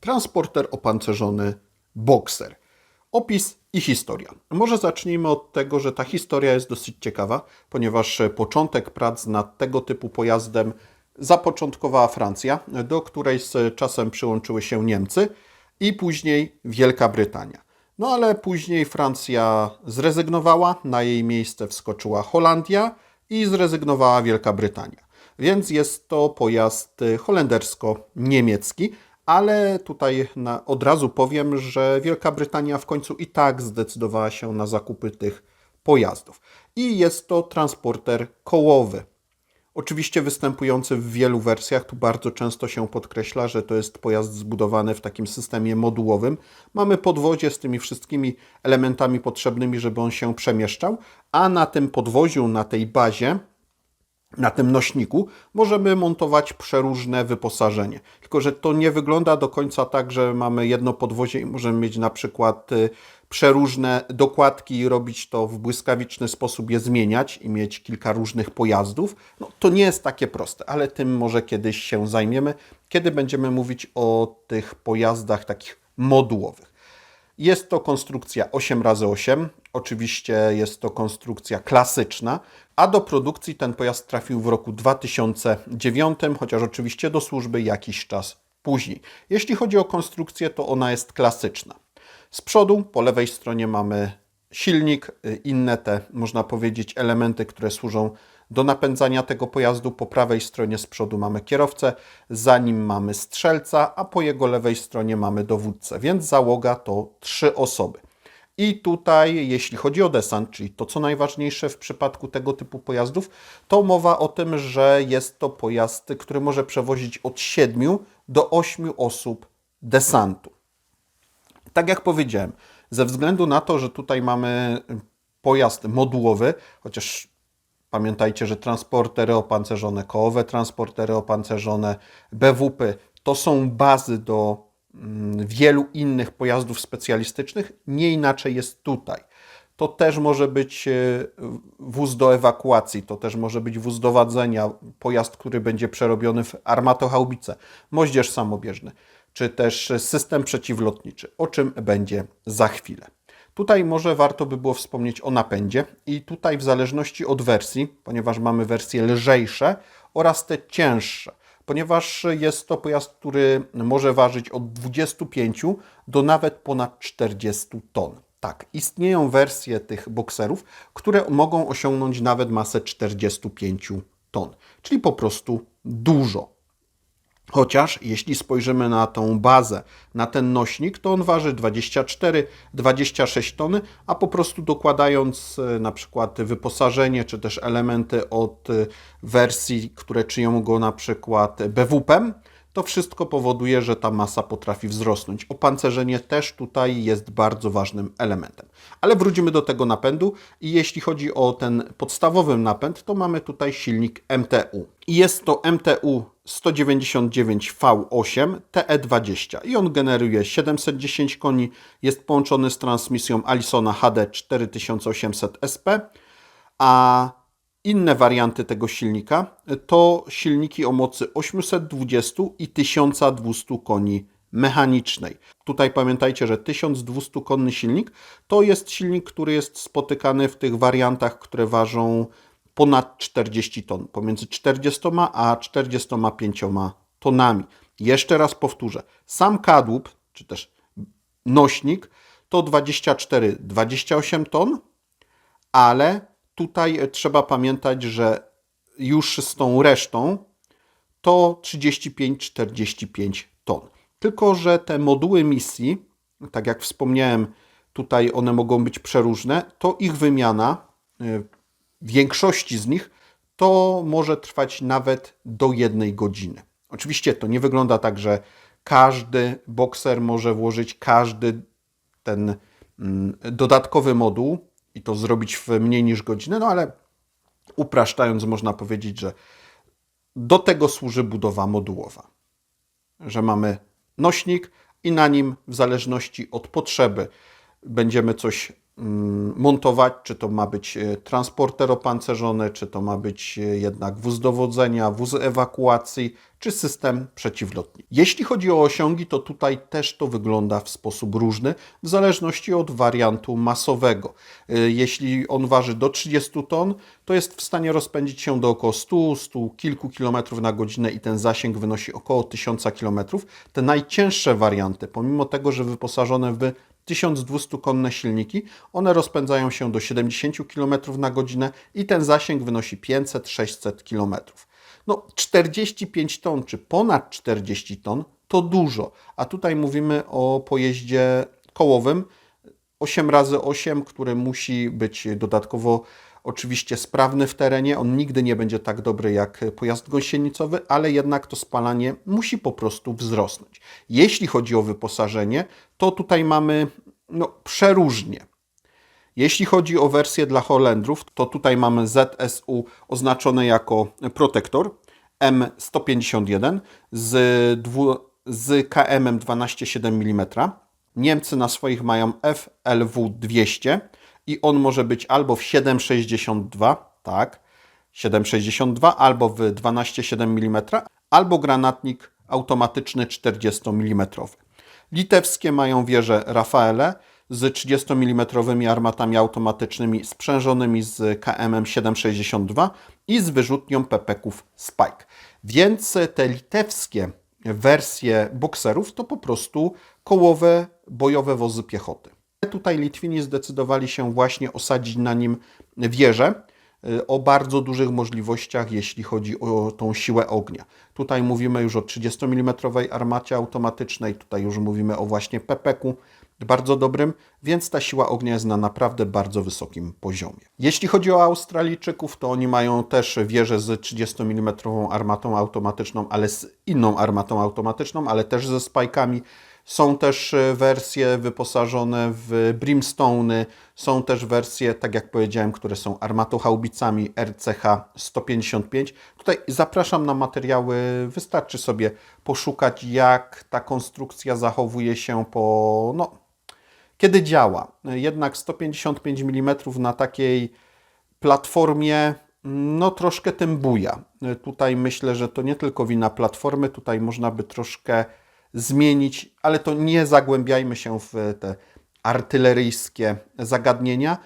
Transporter opancerzony Boxer. Opis i historia. Może zacznijmy od tego, że ta historia jest dosyć ciekawa, ponieważ początek prac nad tego typu pojazdem zapoczątkowała Francja, do której z czasem przyłączyły się Niemcy i później Wielka Brytania. No ale później Francja zrezygnowała, na jej miejsce wskoczyła Holandia i zrezygnowała Wielka Brytania. Więc jest to pojazd holendersko-niemiecki, ale tutaj na, od razu powiem, że Wielka Brytania w końcu i tak zdecydowała się na zakupy tych pojazdów. I jest to transporter kołowy. Oczywiście występujący w wielu wersjach, tu bardzo często się podkreśla, że to jest pojazd zbudowany w takim systemie modułowym. Mamy podwozie z tymi wszystkimi elementami potrzebnymi, żeby on się przemieszczał, a na tym podwoziu, na tej bazie, na tym nośniku możemy montować przeróżne wyposażenie. Tylko, że to nie wygląda do końca tak, że mamy jedno podwozie i możemy mieć na przykład y, przeróżne dokładki i robić to w błyskawiczny sposób, je zmieniać i mieć kilka różnych pojazdów. No, to nie jest takie proste, ale tym może kiedyś się zajmiemy, kiedy będziemy mówić o tych pojazdach takich modułowych. Jest to konstrukcja 8x8. Oczywiście jest to konstrukcja klasyczna, a do produkcji ten pojazd trafił w roku 2009, chociaż oczywiście do służby jakiś czas później. Jeśli chodzi o konstrukcję, to ona jest klasyczna. Z przodu po lewej stronie mamy silnik, y, inne te, można powiedzieć, elementy, które służą do napędzania tego pojazdu. Po prawej stronie z przodu mamy kierowcę, za nim mamy strzelca, a po jego lewej stronie mamy dowódcę, więc załoga to trzy osoby. I tutaj, jeśli chodzi o desant, czyli to co najważniejsze w przypadku tego typu pojazdów, to mowa o tym, że jest to pojazd, który może przewozić od 7 do 8 osób desantu. Tak jak powiedziałem, ze względu na to, że tutaj mamy pojazd modułowy, chociaż pamiętajcie, że transportery opancerzone, kołowe transportery opancerzone, BWP to są bazy do wielu innych pojazdów specjalistycznych, nie inaczej jest tutaj. To też może być e, wóz do ewakuacji, to też może być wóz do wadzenia, pojazd, który będzie przerobiony w armatochałbicę, moździerz samobieżny czy też system przeciwlotniczy, o czym będzie za chwilę. Tutaj może warto by było wspomnieć o napędzie i tutaj w zależności od wersji, ponieważ mamy wersje lżejsze oraz te cięższe, ponieważ jest to pojazd, który może ważyć od 25 do nawet ponad 40 ton. Tak, istnieją wersje tych bokserów, które mogą osiągnąć nawet masę 45 ton, czyli po prostu dużo. Chociaż jeśli spojrzymy na tą bazę, na ten nośnik, to on waży 24-26 tony, a po prostu dokładając e, na przykład wyposażenie czy też elementy od e, wersji, które czynią go na przykład BWP, to wszystko powoduje, że ta masa potrafi wzrosnąć. Opancerzenie też tutaj jest bardzo ważnym elementem. Ale wrócimy do tego napędu i jeśli chodzi o ten podstawowy napęd, to mamy tutaj silnik MTU. I jest to MTU 199V8 TE20 i on generuje 710 koni, jest połączony z transmisją Allisona HD 4800 SP, a inne warianty tego silnika to silniki o mocy 820 i 1200 koni mechanicznej. Tutaj pamiętajcie, że 1200 konny silnik to jest silnik, który jest spotykany w tych wariantach, które ważą ponad 40 ton, pomiędzy 40 a 45 tonami. Jeszcze raz powtórzę, sam kadłub, czy też nośnik to 24-28 ton, ale tutaj trzeba pamiętać, że już z tą resztą to 35-45 ton. Tylko, że te moduły misji, tak jak wspomniałem, tutaj one mogą być przeróżne, to ich wymiana y, większości z nich to może trwać nawet do jednej godziny. Oczywiście to nie wygląda tak, że każdy bokser może włożyć każdy ten mm, dodatkowy moduł i to zrobić w mniej niż godzinę, no ale upraszczając, można powiedzieć, że do tego służy budowa modułowa. Że mamy nośnik i na nim, w zależności od potrzeby, będziemy coś montować, czy to ma być e, transporter opancerzony, czy to ma być e, jednak wóz dowodzenia, wóz ewakuacji, czy system przeciwlotni. Jeśli chodzi o osiągi, to tutaj też to wygląda w sposób różny, w zależności od wariantu masowego. E, Jeśli on waży do 30 ton, to jest w stanie rozpędzić się do około 100, 100 kilku kilometrów na godzinę i ten zasięg wynosi około 1000 kilometrów. Te najcięższe warianty, pomimo tego, że wyposażone w 1200-konne silniki, one rozpędzają się do 70 km na godzinę i ten zasięg wynosi 500-600 km. No 45 ton czy ponad 40 ton to dużo, a tutaj mówimy o pojeździe kołowym 8 razy 8 który musi być dodatkowo oczywiście sprawny w terenie. On nigdy nie będzie tak dobry jak pojazd gąsienicowy, ale jednak to spalanie musi po prostu wzrosnąć. Jeśli chodzi o wyposażenie, to tutaj mamy no, przeróżnie. Jeśli chodzi o wersję dla Holendrów, to tutaj mamy ZSU oznaczone jako protektor M151 z, dwu, z KM 12,7 mm. Niemcy na swoich mają FLW 200 i on może być albo w 7,62, tak, 7,62, albo w 12,7 mm, albo granatnik automatyczny 40 mm. Litewskie mają wieże Rafaele z 30 mm armatami automatycznymi sprzężonymi z KM 762 i z wyrzutnią pepeków Spike. Więc te litewskie wersje bokserów to po prostu kołowe bojowe wozy piechoty. Tutaj Litwini zdecydowali się właśnie osadzić na nim wieżę y, o bardzo dużych możliwościach, jeśli chodzi o tą siłę ognia. Tutaj mówimy już o 30 mm armacie automatycznej, tutaj już mówimy o właśnie pepeku bardzo dobrym, więc ta siła ognia jest na naprawdę bardzo wysokim poziomie. Jeśli chodzi o Australijczyków, to oni mają też wieżę z 30 mm armatą automatyczną, ale z inną armatą automatyczną, ale też ze spajkami. Są też e, wersje wyposażone w brimstone, są też wersje, tak jak powiedziałem, które są armatohaubicami RCH 155. Tutaj zapraszam na materiały, wystarczy sobie poszukać, jak ta konstrukcja zachowuje się po, no, kiedy działa. Jednak 155 mm na takiej platformie no troszkę tym buja. Tutaj myślę, że to nie tylko wina platformy, tutaj można by troszkę zmienić, ale to nie zagłębiajmy się w te artyleryjskie zagadnienia.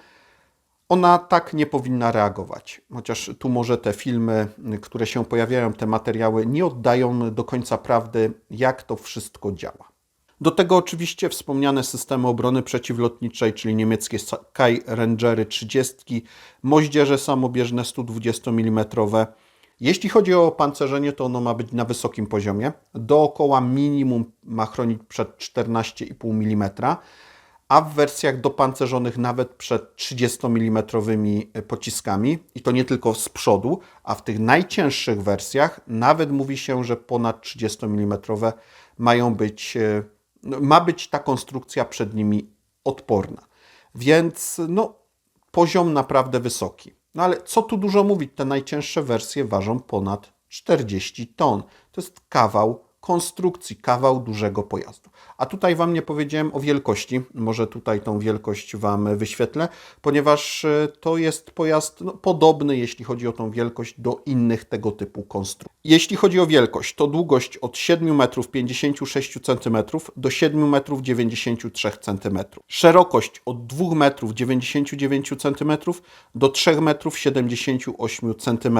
Ona tak nie powinna reagować. Chociaż tu może te filmy, które się pojawiają, te materiały nie oddają do końca prawdy, jak to wszystko działa. Do tego oczywiście wspomniane systemy obrony przeciwlotniczej, czyli niemieckie Sky Rangery 30, moździerze samobieżne 120 mm. Jeśli chodzi o pancerzenie, to ono ma być na wysokim poziomie. Dookoła minimum ma chronić przed 14,5 mm, a w wersjach dopancerzonych nawet przed 30 mm pociskami i to nie tylko z przodu, a w tych najcięższych wersjach nawet mówi się, że ponad 30 mm mają być e, no, ma być ta konstrukcja przed nimi odporna. Więc no, poziom naprawdę wysoki. No ale co tu dużo mówić, te najcięższe wersje ważą ponad 40 ton. To jest kawał konstrukcji, kawał dużego pojazdu. A tutaj Wam nie powiedziałem o wielkości, może tutaj tą wielkość Wam wyświetlę, ponieważ e, to jest pojazd no, podobny, jeśli chodzi o tą wielkość, do innych tego typu konstrukcji. Jeśli chodzi o wielkość, to długość od 7 metrów 56 cm do 7 metrów 93 cm. Szerokość od 2 metrów 99 cm do 3 metrów 78 cm.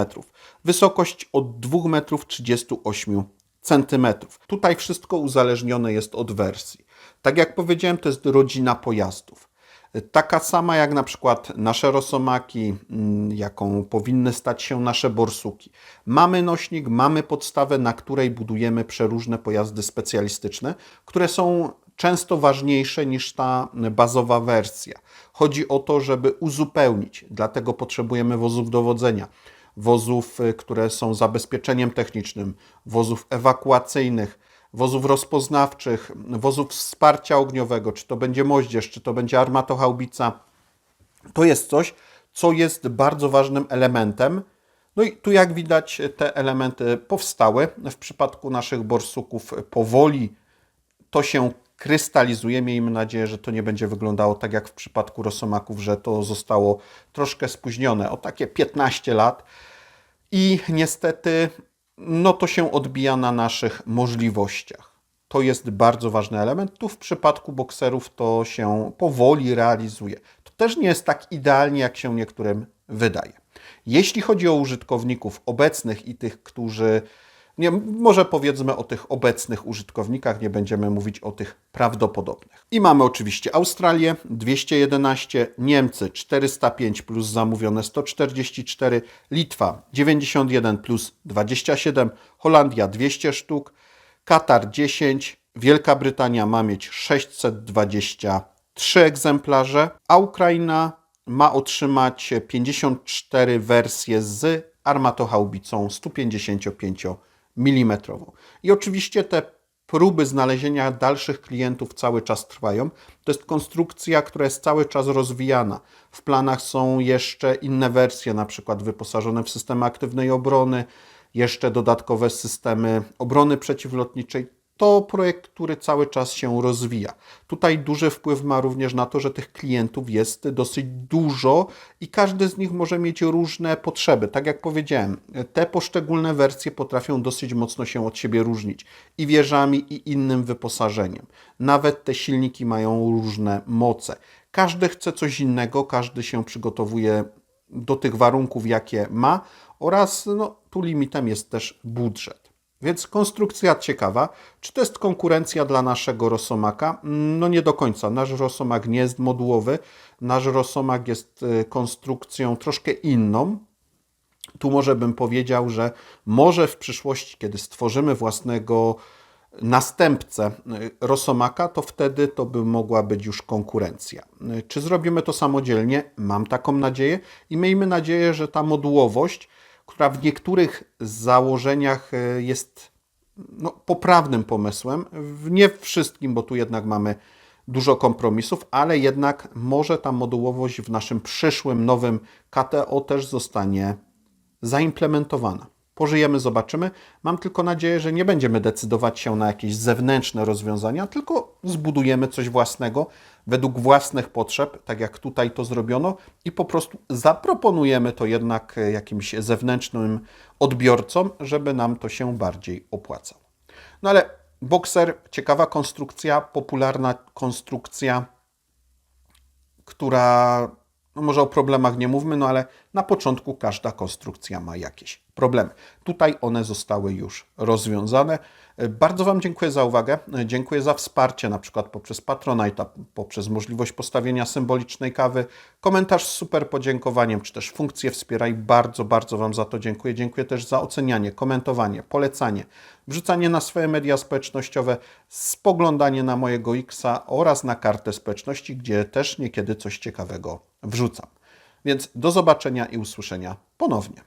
Wysokość od 2 metrów 38 cm centymetrów. Tutaj wszystko uzależnione jest od wersji. Tak jak powiedziałem, to jest rodzina pojazdów. Taka sama jak na przykład nasze rosomaki, mm, jaką powinny stać się nasze borsuki. Mamy nośnik, mamy podstawę, na której budujemy przeróżne pojazdy specjalistyczne, które są często ważniejsze niż ta bazowa wersja. Chodzi o to, żeby uzupełnić, dlatego potrzebujemy wozów dowodzenia wozów, y, które są zabezpieczeniem technicznym, wozów ewakuacyjnych, wozów rozpoznawczych, wozów wsparcia ogniowego, czy to będzie moździerz, czy to będzie armatochaubica. To jest coś, co jest bardzo ważnym elementem. No i tu jak widać te elementy powstały. W przypadku naszych borsuków powoli to się krystalizuje. Miejmy nadzieję, że to nie będzie wyglądało tak jak w przypadku rosomaków, że to zostało troszkę spóźnione o takie 15 lat. I niestety, no to się odbija na naszych możliwościach. To jest bardzo ważny element. Tu w przypadku bokserów to się powoli realizuje. To też nie jest tak idealnie, jak się niektórym wydaje. Jeśli chodzi o użytkowników obecnych i tych, którzy. Nie, może powiedzmy o tych obecnych użytkownikach, nie będziemy mówić o tych prawdopodobnych. I mamy oczywiście Australię 211, Niemcy 405 plus zamówione 144, Litwa 91 plus 27, Holandia 200 sztuk, Katar 10, Wielka Brytania ma mieć 623 egzemplarze, a Ukraina ma otrzymać 54 wersje z armatohaubicą 155 mm. I oczywiście te próby znalezienia dalszych klientów cały czas trwają. To jest konstrukcja, która jest cały czas rozwijana. W planach są jeszcze inne wersje, na przykład wyposażone w systemy aktywnej obrony, jeszcze dodatkowe systemy obrony przeciwlotniczej. To projekt, który cały czas się rozwija. Tutaj duży wpływ ma również na to, że tych klientów jest dosyć dużo i każdy z nich może mieć różne potrzeby. Tak jak powiedziałem, te poszczególne wersje potrafią dosyć mocno się od siebie różnić i wieżami, i innym wyposażeniem. Nawet te silniki mają różne moce. Każdy chce coś innego, każdy się przygotowuje do tych warunków, jakie ma, oraz no, tu limitem jest też budżet. Więc konstrukcja ciekawa. Czy to jest konkurencja dla naszego Rosomaka? No nie do końca. Nasz Rosomak nie jest modułowy. Nasz Rosomak jest y, konstrukcją troszkę inną. Tu może bym powiedział, że może w przyszłości, kiedy stworzymy własnego następcę y, Rosomaka, to wtedy to by mogła być już konkurencja. Y, Czy zrobimy to samodzielnie? Mam taką nadzieję i miejmy nadzieję, że ta modułowość, która w niektórych założeniach y, jest no, poprawnym pomysłem, nie wszystkim, bo tu jednak mamy dużo kompromisów, ale jednak może ta modułowość w naszym przyszłym, nowym KTO też zostanie zaimplementowana. Pożyjemy, zobaczymy. Mam tylko nadzieję, że nie będziemy decydować się na jakieś zewnętrzne rozwiązania, tylko zbudujemy coś własnego według własnych potrzeb, tak jak tutaj to zrobiono, i po prostu zaproponujemy to jednak e, jakimś zewnętrznym odbiorcom, żeby nam to się bardziej opłacało. No ale Boxer, ciekawa konstrukcja, popularna konstrukcja, która, no może o problemach nie mówmy, no ale na początku każda konstrukcja ma jakieś problemy. Tutaj one zostały już rozwiązane. Bardzo Wam dziękuję za uwagę. Dziękuję za wsparcie, na przykład poprzez Patronite, poprzez możliwość postawienia symbolicznej kawy, komentarz z super podziękowaniem, czy też funkcję wspieraj. Bardzo, bardzo Wam za to dziękuję. Dziękuję też za ocenianie, komentowanie, polecanie, wrzucanie na swoje media społecznościowe, spoglądanie na mojego Xa oraz na kartę społeczności, gdzie też niekiedy coś ciekawego wrzucam. Więc do zobaczenia i usłyszenia ponownie.